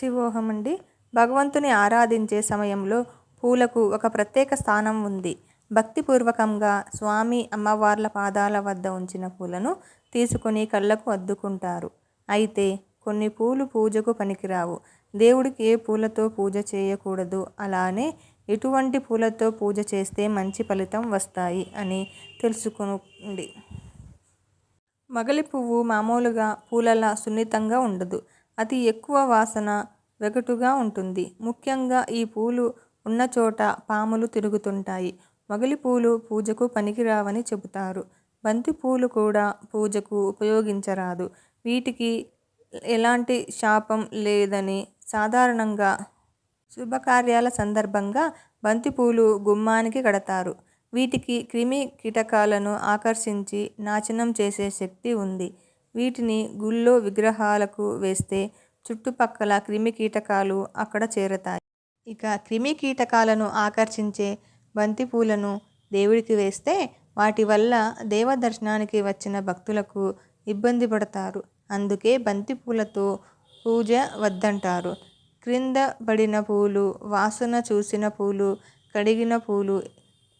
శివోహం అండి భగవంతుని ఆరాధించే సమయంలో పూలకు ఒక ప్రత్యేక స్థానం ఉంది. భక్తిపూర్వకంగా స్వామి అమ్మవార్ల పాదాల వద్ద ఉంచిన పూలను తీసుకొని కళ్ళకు అద్దుకుంటారు. అయితే కొన్ని పూలు పూజకు పనికిరావు. దేవుడికి ఏ పూలతో పూజ చేయకూడదు? అలానే ఎటువంటి పూలతో పూజ చేస్తే మంచి ఫలితం వస్తాయి అని తెలుసుకోండి మగలి పువ్వు మామూలుగా పూలలా సున్నితంగా ఉండదు. అతి ఎక్కువ వాసన వెగటుగా ఉంటుంది. ముఖ్యంగా ఈ పూలు ఉన్న చోట పాములు తిరుగుతుంటాయి. మొగలి పూలు పూజకు పనికిరావని చెబుతారు. బంతి పూలు కూడా పూజకు ఉపయోగించరాదు. వీటికి ఎలాంటి శాపం లేదని సాధారణంగా శుభకార్యాల సందర్భంగా బంతిపూలు గుమ్మానికి కడతారు. వీటికి క్రిమి కీటకాలను ఆకర్షించి నాశనం చేసే శక్తి ఉంది. వీటిని గుళ్ళో విగ్రహాలకు వేస్తే చుట్టుపక్కల క్రిమి కీటకాలు అక్కడ చేరతాయి. ఇక క్రిమి కీటకాలను ఆకర్షించే బంతిపూలను దేవుడికి వేస్తే వాటి వల్ల దేవ దర్శనానికి వచ్చిన భక్తులకు ఇబ్బంది పడతారు. అందుకే బంతిపూలతో పూజ వద్దంటారు. క్రింద పడిన పూలు వాసన చూసిన పూలు కడిగిన పూలు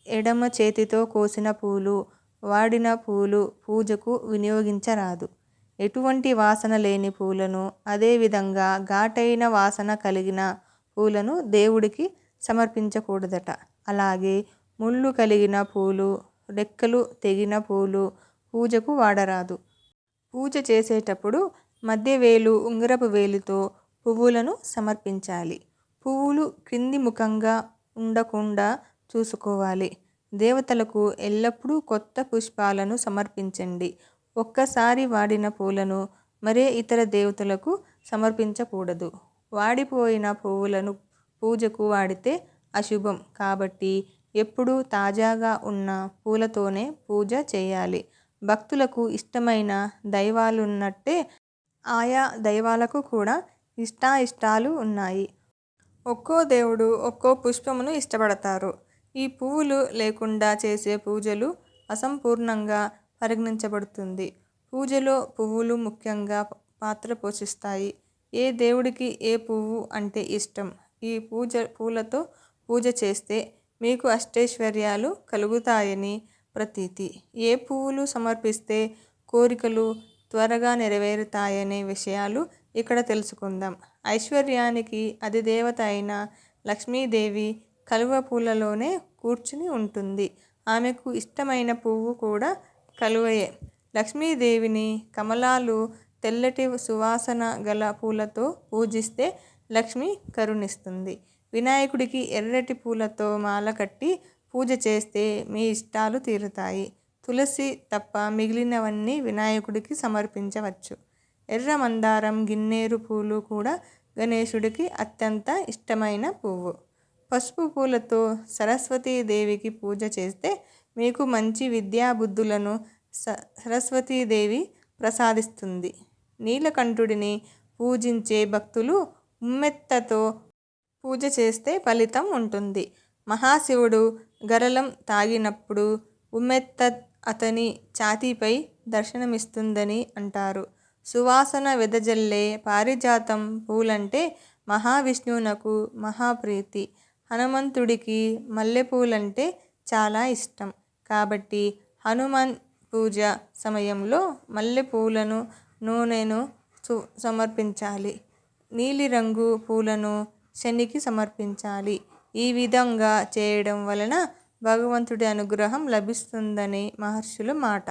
ఎడమ చేతితో కోసిన పూలు వాడిన పూలు పూజకు వినియోగించరాదు. ఎటువంటి వాసన లేని పూలను అదేవిధంగా ఘాటైన వాసన కలిగిన పూలను దేవుడికి సమర్పించకూడదట. అలాగే ముళ్ళు కలిగిన పూలు రెక్కలు తెగిన పూలు పూజకు వాడరాదు. పూజ చేసేటప్పుడు మధ్య వేలు ఉంగరపు వేలుతో పువ్వులను సమర్పించాలి. పువ్వులు క్రింది ముఖంగా ఉండకుండా చూసుకోవాలి. దేవతలకు ఎల్లప్పుడూ కొత్త పుష్పాలను సమర్పించండి. ఒక్కసారి వాడిన పూలను మరే ఇతర దేవతలకు సమర్పించకూడదు. వాడిపోయిన పువ్వులను పూజకు వాడితే అశుభం. కాబట్టి ఎప్పుడూ తాజాగా ఉన్న పూలతోనే పూజ చేయాలి. భక్తులకు ఇష్టమైన దైవాలున్నట్టే ఆయా దైవాలకు కూడా ఇష్టాయిష్టాలు ఉన్నాయి. ఒక్కో దేవుడు ఒక్కో పుష్పమును ఇష్టపడతారు. ఈ పువ్వులు లేకుండా చేసే పూజలు అసంపూర్ణంగా పరిగణించబడుతుంది. పూజలో పువ్వులు ముఖ్యంగా పాత్ర పోషిస్తాయి. ఏ దేవుడికి ఏ పువ్వు అంటే ఇష్టం? ఈ పూజ పూలతో పూజ చేస్తే మీకు అష్టైశ్వర్యాలు కలుగుతాయని ప్రతీతి. ఏ పువ్వులు సమర్పిస్తే కోరికలు త్వరగా నెరవేరుతాయనే విషయాలు ఇక్కడ తెలుసుకుందాం. ఐశ్వర్యానికి అధిదేవత అయిన లక్ష్మీదేవి కలువ పూలలోనే కూర్చుని ఉంటుంది. ఆమెకు ఇష్టమైన పువ్వు కూడా కలువయే. లక్ష్మీదేవిని కమలాలు తెల్లటి సువాసన గల పూలతో పూజిస్తే లక్ష్మి కరుణిస్తుంది. వినాయకుడికి ఎర్రటి పూలతో మాల కట్టి పూజ చేస్తే మీ ఇష్టాలు తీరుతాయి. తులసి తప్ప మిగిలినవన్నీ వినాయకుడికి సమర్పించవచ్చు. ఎర్ర మందారం గిన్నేరు పూలు కూడా గణేశుడికి అత్యంత ఇష్టమైన పువ్వు. పసుపు పూలతో సరస్వతీదేవికి పూజ చేస్తే మీకు మంచి విద్యాబుద్ధులను స సరస్వతీదేవి ప్రసాదిస్తుంది. నీలకంఠుడిని పూజించే భక్తులు ఉమ్మెత్తతో పూజ చేస్తే ఫలితం ఉంటుంది. మహాశివుడు గరళం తాగినప్పుడు ఉమ్మెత్త అతని ఛాతీపై దర్శనమిస్తుందని అంటారు. సువాసన వెదజల్లే పారిజాతం పూలంటే మహావిష్ణువునకు మహాప్రీతి. హనుమంతుడికి మల్లెపూలంటే చాలా ఇష్టం. కాబట్టి హనుమాన్ పూజ సమయంలో మల్లెపూలను నూనెను సమర్పించాలి. నీలిరంగు పూలను శనికి సమర్పించాలి. ఈ విధంగా చేయడం వలన భగవంతుడి అనుగ్రహం లభిస్తుందని మహర్షుల మాట.